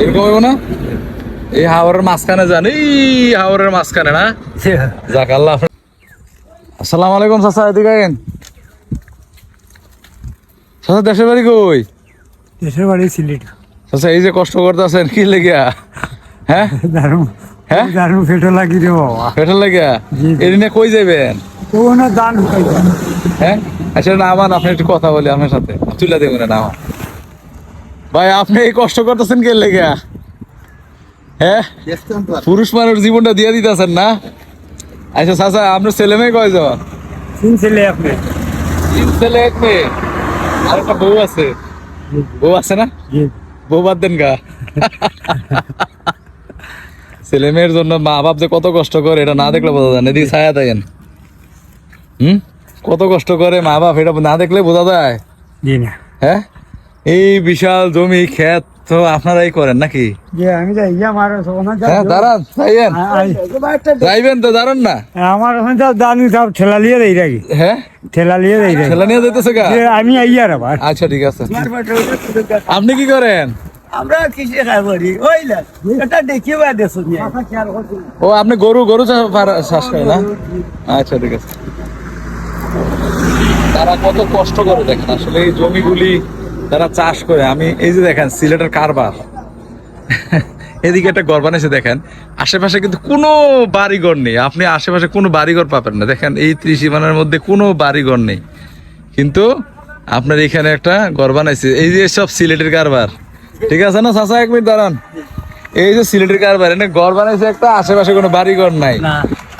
এরকম হইব না? এই হাওরের মাঝখানে যান। এই হাওরের মাঝখানে না? যাক আল্লাহ। আসসালামু আলাইকুম চাচা এদিকে আইন। চাচা দেশের বাড়ি কই? দেশের বাড়ি সিলেট। চাচা এই যে কষ্ট করতেছেন কি লেগিয়া? হ্যাঁ? দারুণ। হ্যাঁ? দারুণ পেটো লাগি রে বাবা পেটের লেগিয়া। এদিনে কই যাবেন কোনো দান হ্যাঁ? আচ্ছা না আমার আপনি একটু কথা বলি আপনার সাথে। তুলে দেবেন না আমার ভাই আপনি এই কষ্ট করতেছেন কে লেগিয়া হ্যাঁ? পুরুষ মানুষ জীবনটা দিয়ে দিতেছেন না? আচ্ছা চাচা আপনার ছেলে মেয়ে কয়জন? তিন ছেলে আপনি তিন ছেলে এক মেয়ে। আর একটা বউ আছে। বউ আছে না? বউ বাদ দেন গা। ছেলে মেয়ের জন্য মা বাপ যে কত কষ্ট করে এটা না দেখলে বোঝা যায় এদিকে ছায়া থাকেন হুম? কত কষ্ট করে মা বাপ এটা না দেখলে বোঝা যায়? হ্যাঁ? এই বিশাল জমি ক্ষেত তো আপনারাই করেন নাকি? আমি যাই আমার ওখানে যাও- হ্যাঁ দাঁড়ান যাইবেন যাইবেন তো দাঁড়ান না। আমার ওখানে যাও দানি সব ঠেলা লিয়ে দেই রাখি হ্যাঁ? ঠেলা লিয়ে দেই রাখি ঠেলা নিয়ে যেতেছে গা? আমি আইয়ার আবার। আচ্ছা ঠিক আছে। আপনি কি করেন? আমরা কিসে এটা দেখি বা ও আপনি গরু গরু চাষ করেন না? আচ্ছা ঠিক আছে। তারা কত কষ্ট করে দেখেন আসলে এই জমিগুলি তারা চাষ করে। আমি এই যে দেখেন সিলেটের কারবার। এদিকে একটা ঘর বানাইছে দেখেন। আশেপাশে কিন্তু কোনো বাড়িঘর নেই। আপনি আশেপাশে কোনো বাড়িঘর পাবেন না। দেখেন এই ত্রিসীমানার মধ্যে কোনো বাড়িঘর নেই। কিন্তু আপনার এখানে একটা ঘর বানাইছে। এই যে সব সিলেটের কারবার। ঠিক আছে না চাচা? এক মিনিট দাঁড়ান। এই যে সিলেটের কারবার এনে ঘর বানাইছে একটা আশেপাশে কোনো বাড়িঘর নাই।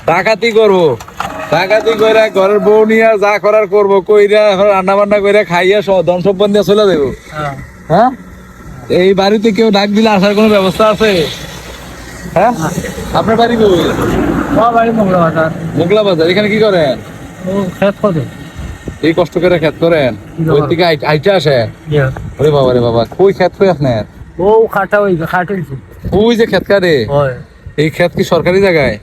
ডাকাতি করব। ডাকাতি কইরা ঘরের বউ নিয়ে যা করার করব কইরা রান্না বান্না কইরা খাইয়া সব ধন সম্পদ নিয়ে চলে দেবো হ্যাঁ। এই বাড়িতে কেউ ডাক দিলে আসার কোনো ব্যবস্থা আছে? হ্যাঁ? আপনার বাড়ি কই? বাড়ি মঙ্গলা বাজার। মোগলা বাজার এখানে কি করেন? খেত এই কষ্ট করে খেত করেন? ওই থেকে আই- আইটা আসে? ওরে বাবা রে বাবা কই খেত কই আপনার? ও খাটা ওই খাটিলছি ওই যে খেত কাটে? এই খেত কি সরকারি জায়গায়?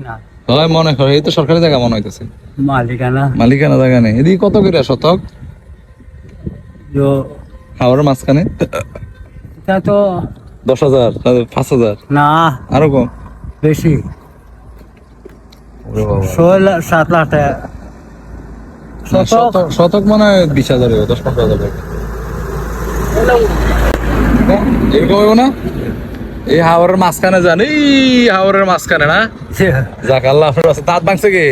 না। হয় মনে হয় এই তো সরকারি জায়গা মনে হইতেছে। মালিকানা। মালিকানা জায়গা নেই। এদিকে কত করে শতক হাওড়ের মাঝখানে? এটা তো দশ হাজার পাঁচ হাজার। না। আরও কম? বেশি। ছয় লাখ সাত লাখ টাকা। শতক? মনে বিশ হাজার দশ পনেরো হাজার এরকম না? এই হাওরের মাঝখানে যান। এই হাওরের মাঝখানে না? যাক আল্লাহ দাঁত ভাঙছে কি?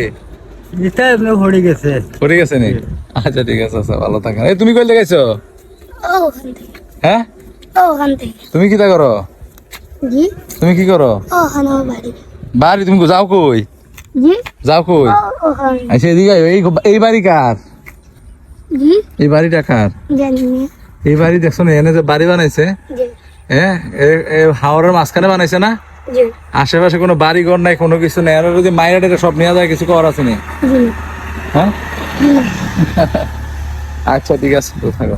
গেছে। পড়ে গেছে নি? আচ্ছা ঠিক আছে আচ্ছা ভালো থাকেন। এই তুমি কই লেগেছো ও হ্যাঁ? তুমি কি তা করো? তুমি কি করো? ও বাড়ি। বাড়ি তুমি যাও কই? জি? যাও কই? আচ্ছা এদিকে এই এই বাড়ি কার? এই বাড়িটা কার? এই বাড়ি দেখছ না এনে যে বাড়ি বানাইছে? জি। হ্যাঁ হাওরের মাঝখানে বানাইছে না? আশেপাশে কোনো বাড়ি ঘর নাই কোনো কিছু নেই। আর যদি মায়ের সব নেওয়া যায় কিছু করার আছে নি? হ্যাঁ? আচ্ছা ঠিক আছে তো থাকো।